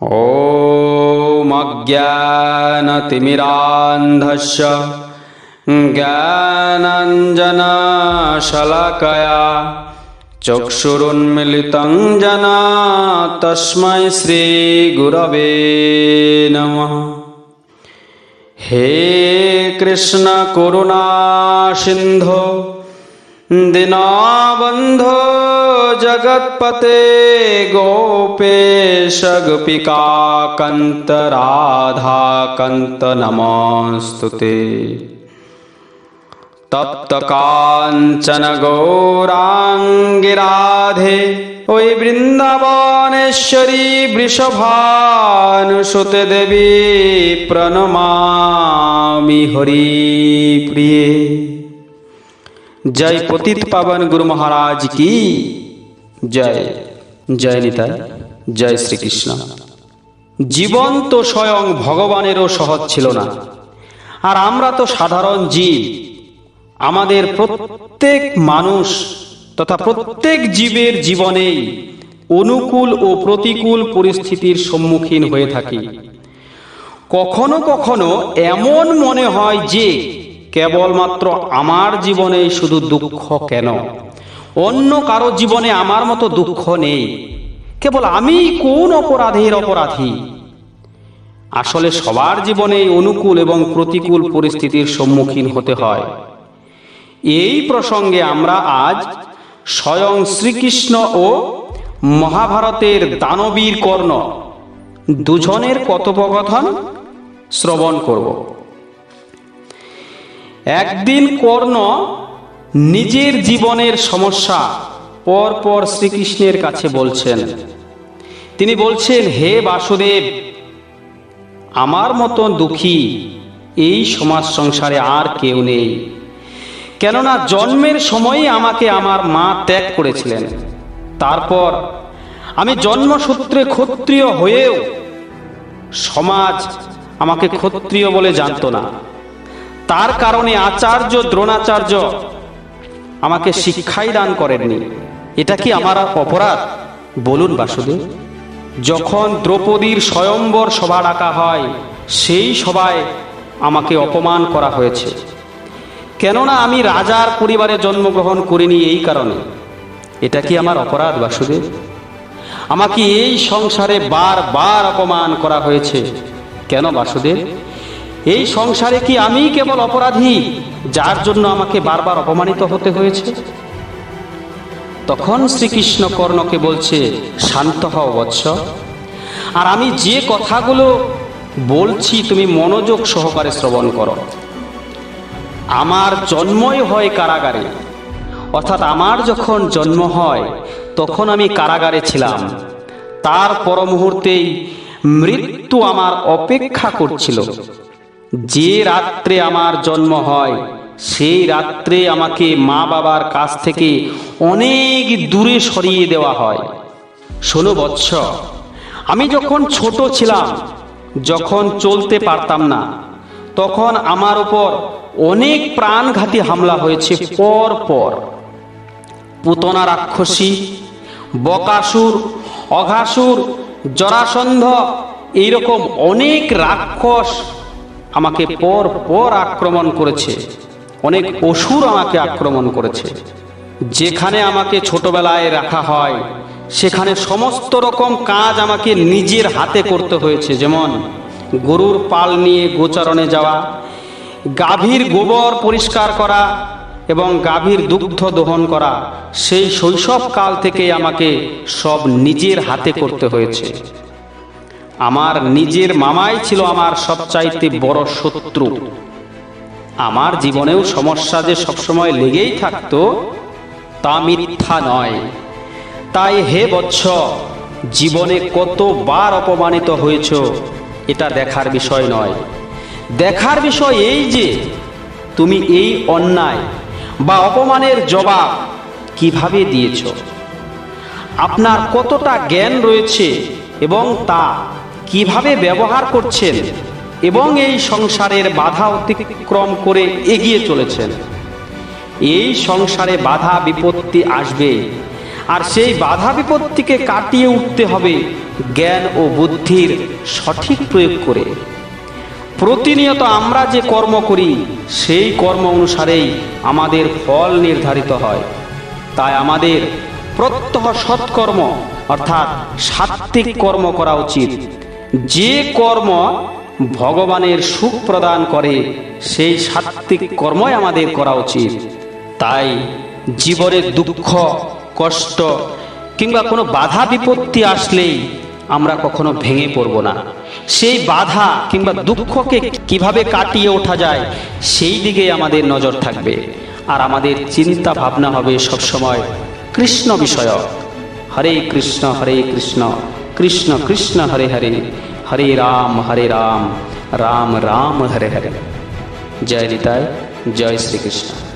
ॐ अज्ञानतिमिरान्धस्य ज्ञानञ्जनशलाकया चक्षुरुन्मिलितं जना तस्मै श्रीगुरवे नमः हे कृष्णकरुणा सिन्धो दीनाबन्धो जगत्पते गोपेश गोपिकाकन्त राधाकन्त नमोऽस्तु ते तप्तकाञ्चन गौराङ्गिराधे ওই বৃন্দাবনেশ্বরী বৃষভানুসুতে দেবী প্রণমামি হরি প্রিয়ে জয় পতিত পাবন গুরু মহারাজ কি? জয় জয় নিতাই জয় শ্রীকৃষ্ণ। জীবন তো স্বয়ং ভগবানেরও সহজ ছিল না। আর আমরা তো সাধারণ জীব। আমাদের প্রত্যেক মানুষ তথা প্রত্যেক জীবের জীবনেই অনুকূল ও প্রতিকূল পরিস্থিতির সম্মুখীন হয়ে থাকি। কখনো কখনো এমন মনে হয় যে কেবলমাত্র আমার জীবনে শুধু দুঃখ কেন? অন্য কারও জীবনে আমার মতো দুঃখ নেই। কেবল আমি কোন অপরাধের অপরাধী? আসলে সবার জীবনে অনুকূল এবং প্রতিকূল পরিস্থিতির সম্মুখীন হতে হয়। এই প্রসঙ্গে আমরা আজ স্বয়ং শ্রীকৃষ্ণ ও মহাভারতের দানবীর কর্ণ দুজনের কথোপকথন শ্রবণ করব। একদিন কর্ণ নিজের জীবনের সমস্যা পর পর শ্রীকৃষ্ণের কাছে বলছেন। তিনি বলছেন, হে বাসুদেব, আমার মতো দুঃখী এই সমাজ সংসারে আর কেউ নেই। কেননা জন্মের সময়ই আমাকে আমার মা ত্যাগ করেছিলেন। তারপর আমি জন্মসূত্রে ক্ষত্রিয় হয়েও সমাজ আমাকে ক্ষত্রিয় বলে জানতো না। তার কারণে আচার্য, দ্রোণাচার্য আমাকে শিক্ষাই দান করেননি। এটা কি আমার অপরাধ? বলুন বাসুদেব। যখন দ্রৌপদীর স্বয়ম্বর সভা ডাকা হয়, সেই সভায় আমাকে অপমান করা হয়েছে। কেননা আমি রাজার পরিবারে জন্মগ্রহণ করিনি এই কারণে। এটা কি আমার অপরাধ বাসুদেব? আমাকে এই সংসারে বারবার অপমান করা হয়েছে। কেন বাসুদেব? এই সংসারে কি আমি কেবল অপরাধী, যার জন্য আমাকে বারবার অপমানিত হতে হয়েছে? তখন শ্রীকৃষ্ণ কর্ণকে বলছে, শান্ত হও বৎস। আর আমি যে কথাগুলো বলছি, তুমি মনোযোগ সহকারে শ্রবণ করো। আমার জন্মই হয় কারাগারে। অর্থাৎ আমার যখন জন্ম হয়, তখন আমি কারাগারে ছিলাম। তার পর মুহূর্তেই মৃত্যু আমার অপেক্ষা করছিল। যে রাত্রে আমার জন্ম হয়, সেই রাত্রে আমাকে মা বাবার কাছ থেকে অনেক দূরে সরিয়ে দেওয়া হয়। ষোলো বৎস আমি যখন ছোট ছিলাম, যখন চলতে পারতাম না, তখন আমার উপর অনেক প্রাণঘাতী হামলা হয়েছে পর পর। পুতনা রাক্ষসী, বকাসুর, অঘাসুর, জরাসন্ধ, এইরকম অনেক রাক্ষস আমাকে পর পর আক্রমণ করেছে। অনেক অসুর আমাকে আক্রমণ করেছে। যেখানে আমাকে ছোটবেলায় রাখা হয়, সেখানে সমস্ত রকম কাজ আমাকে নিজের হাতে করতে হয়েছে। যেমন গরুর পাল নিয়ে গোচারণে যাওয়া, গাভীর গোবর পরিষ্কার করা এবং গাভীর দুগ্ধ দহন করা, সেই শৈশব কাল থেকে আমাকে সব নিজের হাতে করতে হয়েছে। আমার নিজের মামাই ছিল আমার সবচাইতে বড় শত্রু। আমার জীবনেও সমস্যা যে সবসময় লেগেই থাকতো, তা মিথ্যা নয়। তাই হে বৎস, জীবনে কতবার অপমানিত হয়েছ, এটা দেখার বিষয় নয়। দেখার বিষয় এই যে, তুমি এই অন্যায় বা অপমানের জবাব কীভাবে দিয়েছ? আপনার কতটা জ্ঞান রয়েছে এবং তা কীভাবে ব্যবহার করছেন এবং এই সংসারের বাধা অতিক্রম করে এগিয়ে চলেছেন। এই সংসারে বাধা বিপত্তি আসবে আর সেই বাধা বিপত্তিকে কাটিয়ে উঠতে হবে জ্ঞান ও বুদ্ধির সঠিক প্রয়োগ করে। প্রতিনিয়ত আমরা যে কর্ম করি, সেই কর্ম অনুসারেই আমাদের ফল নির্ধারিত হয়। তাই আমাদের প্রত্যহ সৎকর্ম, অর্থাৎ সাত্ত্বিক কর্ম করা উচিত। যে কর্ম ভগবানের সুখ প্রদান করে, সেই সাত্ত্বিক কর্মই আমাদের করা উচিত। তাই জীবনের দুঃখ, কষ্ট কিংবা কোনো বাধা বিপত্তি আসলেই আমরা কখনো ভেঙে পড়ব না। সেই বাধা কিংবা দুঃখকে কীভাবে কাটিয়ে ওঠা যায়, সেই দিকে আমাদের নজর থাকবে। আর আমাদের চিন্তা ভাবনা হবে সবসময় কৃষ্ণ বিষয়ক। হরে কৃষ্ণ হরে কৃষ্ণ। কৃষ্ণ কৃষ্ণ হরে হরে হরে রাম হরে রাম রাম রাম, হরে হরে। জয় নিতায় জয় শ্রীকৃষ্ণ।